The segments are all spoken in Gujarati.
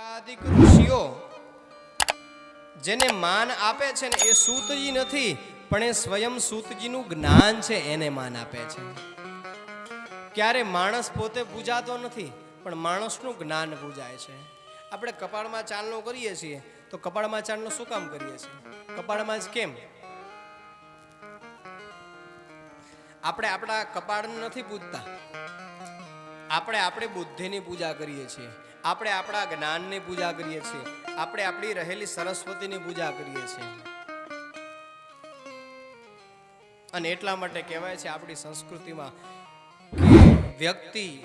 સનકાદિક ઋષિઓ, જેને માન આપે છે ને એ સૂતજી નથી, પણ એ સ્વયં સૂતજીનું જ્ઞાન છે, એને માન આપે છે. ક્યારે માણસ પોતે પૂજાતો નથી, પણ માણસનું જ્ઞાન પૂજાય છે. આપણે કપાળમાં ચાલનો કરીએ છીએ, તો કપાળમાં ચાલનો શું કામ કરીએ છીએ? કપાળમાં જ કેમ? આપણે આપણા કપાળને નથી પૂજતા. આપણે આપણી બુદ્ધિની પૂજા કરીએ છીએ. આપણે આપણા જ્ઞાનની પૂજા કરીએ છીએ. આપણે આપણી રહેલી સરસ્વતીની પૂજા કરીએ છીએ. અને એટલા માટે કહેવાય છે આપણી સંસ્કૃતિમાં વ્યક્તિ,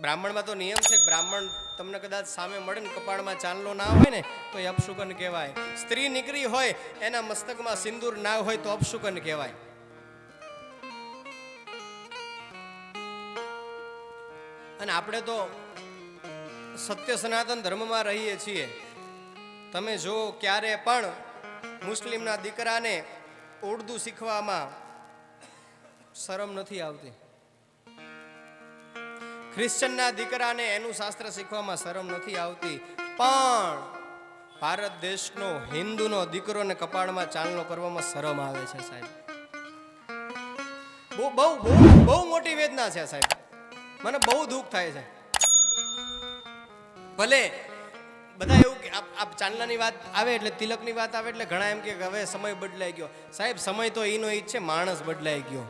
બ્રાહ્મણમાં તો નિયમ છે બ્રાહ્મણ તમને કદાચ સામે મળે ને કપાળમાં ચાંદલો ના હોય ને, તો એ અપશુકન કહેવાય. સ્ત્રી નીકળી હોય, એના મસ્તકમાં સિંદૂર ના હોય તો અપશુકન કહેવાય. અને આપણે તો સત્ય સનાતન ધર્મમાં રહીએ છીએ. તમે જો ક્યારે પણ મુસ્લિમના દીકરાને ઉર્દુ શીખવામાં શરમ નથી આવતી. ખ્રિશ્ચનના દીકરાને એનું શાસ્ત્ર શીખવામાં શરમ નથી આવતી. પણ ભારત દેશનો હિન્દુનો દીકરોને કપાળમાં ચાંદલો કરવામાં શરમ આવે છે સાહેબ. બહુ બહુ બહુ મોટી વેદના છે સાહેબ. મને બહુ દુઃખ થાય છે. ભલે, બધા એવું કે, આપ ચાંદલાની વાત આવે એટલે તિલકની વાત આવે એટલે ઘણા એમ કે હવે સમય બદલાઈ ગયો. સાહેબ, સમય તો એનો એ છે, માણસ બદલાઈ ગયો.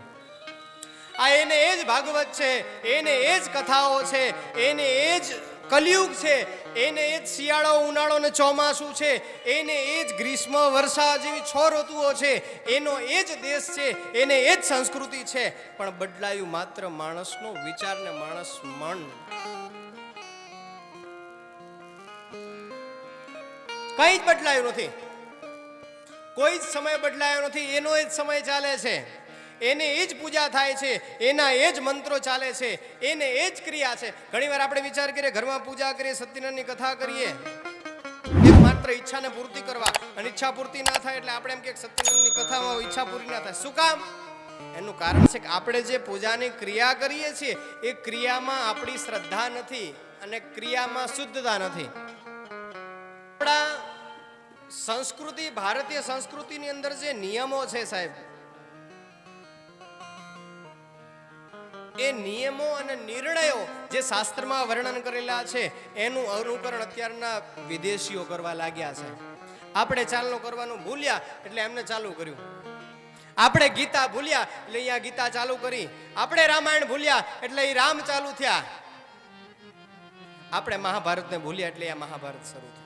આ એને એ જ ભાગવત છે, એને એ જ કથાઓ છે, એને એ જ કલયુગ છે, એને એ જ શિયાળો, ઉનાળો ને ચોમાસું છે, એને એ જ ગ્રીષ્મ, વર્ષા જેવી છ ઋતુઓ છે, એનો એ જ દેશ છે, એને એ જ સંસ્કૃતિ છે. પણ બદલાયું માત્ર માણસનો વિચાર ને માણસ મન. કંઈ જ બદલાયું નથી. કોઈ જ સમય બદલાયો નથી. એનો એ જ સમય ચાલે છે. એને એ જ પૂજા થાય છે. એના એ જ મંત્રો ચાલે છે. એને એ જ ક્રિયા છે. ઘણીવાર આપણે વિચાર કરીએ, ઘરમાં પૂજા કરીએ, સત્યનારાયણની કથા કરીએ. માત્ર ઈચ્છાને પૂર્તિ કરવા. અને ઈચ્છા પૂર્તિ ના થાય એટલે આપણે એમ કે સત્યનારાયણની કથામાં ઈચ્છા પૂરી ના થાય. શું કામ? એનું કારણ છે કે આપણે જે પૂજાની ક્રિયા કરીએ છીએ, એ ક્રિયામાં આપણી શ્રદ્ધા નથી અને ક્રિયામાં શુદ્ધતા નથી. આપણા સંસ્કૃતિ ભારતીય સંસ્કૃતિની અંદર જે નિયમો છે સાહેબ, એ નિયમો અને નિર્ણયો જે શાસ્ત્રમાં વર્ણન કરેલા છે, એનું અનુકરણ અત્યારના વિદેશીઓ કરવા લાગ્યા છે. આપણે ચાલનો કરવાનું ભૂલ્યા એટલે એમને ચાલુ કર્યું. આપણે ગીતા ભૂલ્યા એટલે અહીંયા ગીતા ચાલુ કરી. આપણે રામાયણ ભૂલ્યા એટલે એ રામ ચાલુ થયા. આપણે મહાભારતને ભૂલ્યા એટલે આ મહાભારત શરૂ થયું.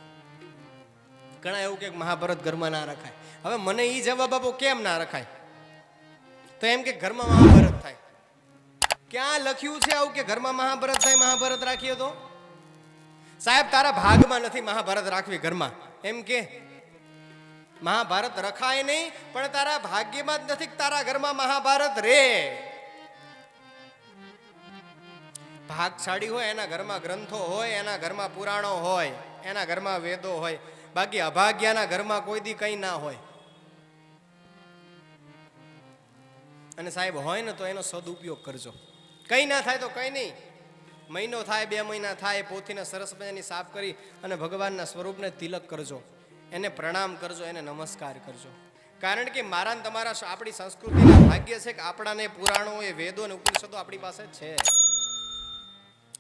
ઘણા એવું કે મહાભારત ઘરમાં ના રખાય. હવે મને એ જવાબ આપો, કેમ ના રખાય? તો એમ કે ઘરમાં મહાભારત થાય. ક્યાં લખ્યું છે આવું કે ઘરમાં મહાભારત થાય, મહાભારત રાખીએ તો? સાહેબ, તારા ભાગમાં નથી મહાભારત રાખવી ઘરમાં. એમ કે મહાભારત રખાય નહીં, પણ તારા ભાગ્યમાં જ નથી તારા ઘરમાં મહાભારત રે. ભાગશાળી હોય, એના ઘરમાં ગ્રંથો હોય, એના ઘરમાં પુરાણો હોય, એના ઘરમાં વેદો હોય બાકી અભાગ્યાના ઘરમાં કોઈ દી કંઈ ના હોય. અને સાહેબ હોય ને તો એનો સદુપયોગ કરજો. કંઈ ના થાય તો કંઈ નહીં. મહિનો થાય, બે મહિના થાય, પોથીને સરસ મજાની સાફ કરી અને ભગવાનના સ્વરૂપને તિલક કરજો. એને પ્રણામ કરજો, એને નમસ્કાર કરજો. કારણ કે મારા તમારા આપણી સંસ્કૃતિના ભાગ્ય છે કે આપણાને પુરાણો એ વેદો અને ઉપનિષદો આપણી પાસે છે.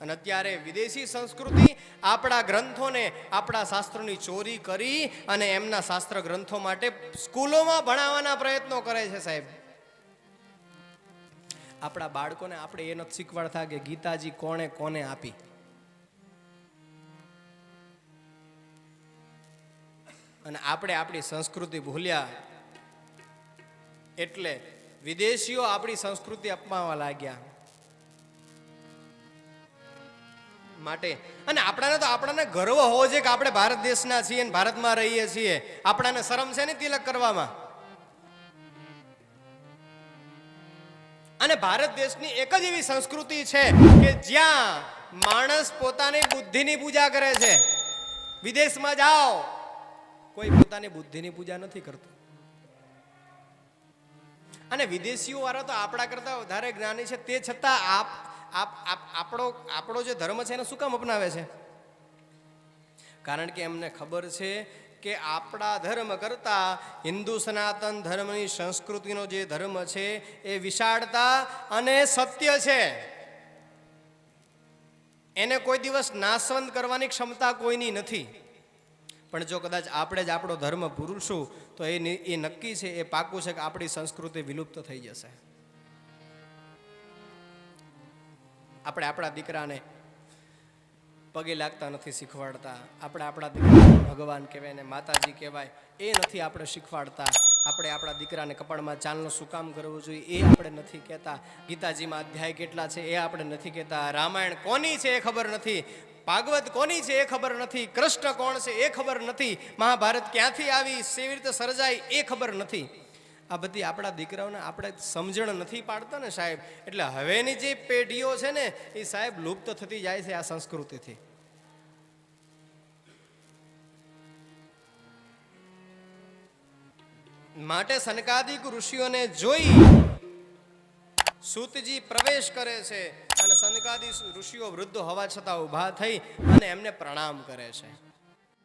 અને અત્યારે વિદેશી સંસ્કૃતિ આપણા ગ્રંથોને, આપણા શાસ્ત્રોની ચોરી કરી અને એમના શાસ્ત્ર ગ્રંથો માટે સ્કૂલોમાં ભણાવવાના પ્રયત્નો કરે છે સાહેબ. આપણા બાળકોને આપણે એ નથી શીખવાડતા કે ગીતાજી કોણે કોને આપી. અને આપણે આપણી સંસ્કૃતિ ભૂલ્યા એટલે વિદેશીઓ આપણી સંસ્કૃતિ અપમાવા લાગ્યા. માટે. અને આપણાને તો આપણાને ગર્વ હોવો જોઈએ કે આપણે ભારત દેશના છીએ અને ભારતમાં રહીએ છીએ. આપણાને શરમ છે ને તિલક કરવામાં? અને ભારત દેશની એક જ એવી સંસ્કૃતિ છે કે જ્યાં માણસ પોતાની બુદ્ધિની પૂજા કરે છે. વિદેશમાં જાઓ, કોઈ પોતાની બુદ્ધિની પૂજા નથી કરતું. અને વિદેશીઓ વાળા તો આપણા કરતા વધારે જ્ઞાની છે. તે છતાં આપ આપ, આપ- આપણો આપણો જે ધર્મ છે એને શું કામ અપનાવે છે? કારણ કે એમને ખબર છે કે આપણા ધર્મ કરતાં હિન્દુ સનાતન ધર્મની સંસ્કૃતિનો જે ધર્મ છે એ વિશાળતા અને સત્ય છે. એને કોઈ દિવસ નાશવંત કરવાની ક્ષમતા કોઈની નથી. પણ જો કદાચ આપણે જ આપણો ધર્મ પૂરશું તો એ નક્કી છે, એ પાકું છે કે આપણી સંસ્કૃતિ વિલુપ્ત થઈ જશે. આપણે આપણા દીકરાને પગે લાગતા નથી શીખવાડતા. આપણે આપણા દીકરાને ભગવાન કહેવાય ને માતાજી કહેવાય, એ નથી આપણે શીખવાડતા. આપણે આપણા દીકરાને કપાળમાં ચાલનું શું કામ કરવું જોઈએ એ આપણે નથી કહેતા. ગીતાજીમાં અધ્યાય કેટલા છે એ આપણે નથી કહેતા. રામાયણ કોની છે એ ખબર નથી. ભાગવત કોની છે એ ખબર નથી. કૃષ્ણ કોણ છે એ ખબર નથી. મહાભારત ક્યાંથી આવી, સેવી રીતે સર્જાય એ ખબર નથી. આ બધી આપણા દીકરાઓને આપણે સમજણ નથી પાડતા ને સાહેબ. એટલે હવેની જે પેઢીઓ છે ને, એ સાહેબ લુપ્ત થતી જાય છે આ સંસ્કૃતિથી. માટે સનકાદિક ઋષિઓને જોઈ સૂતજી પ્રવેશ કરે છે અને સનકાદી ઋષિઓ વૃદ્ધ હોવા છતાં ઊભા થઈ અને એમને પ્રણામ કરે છે.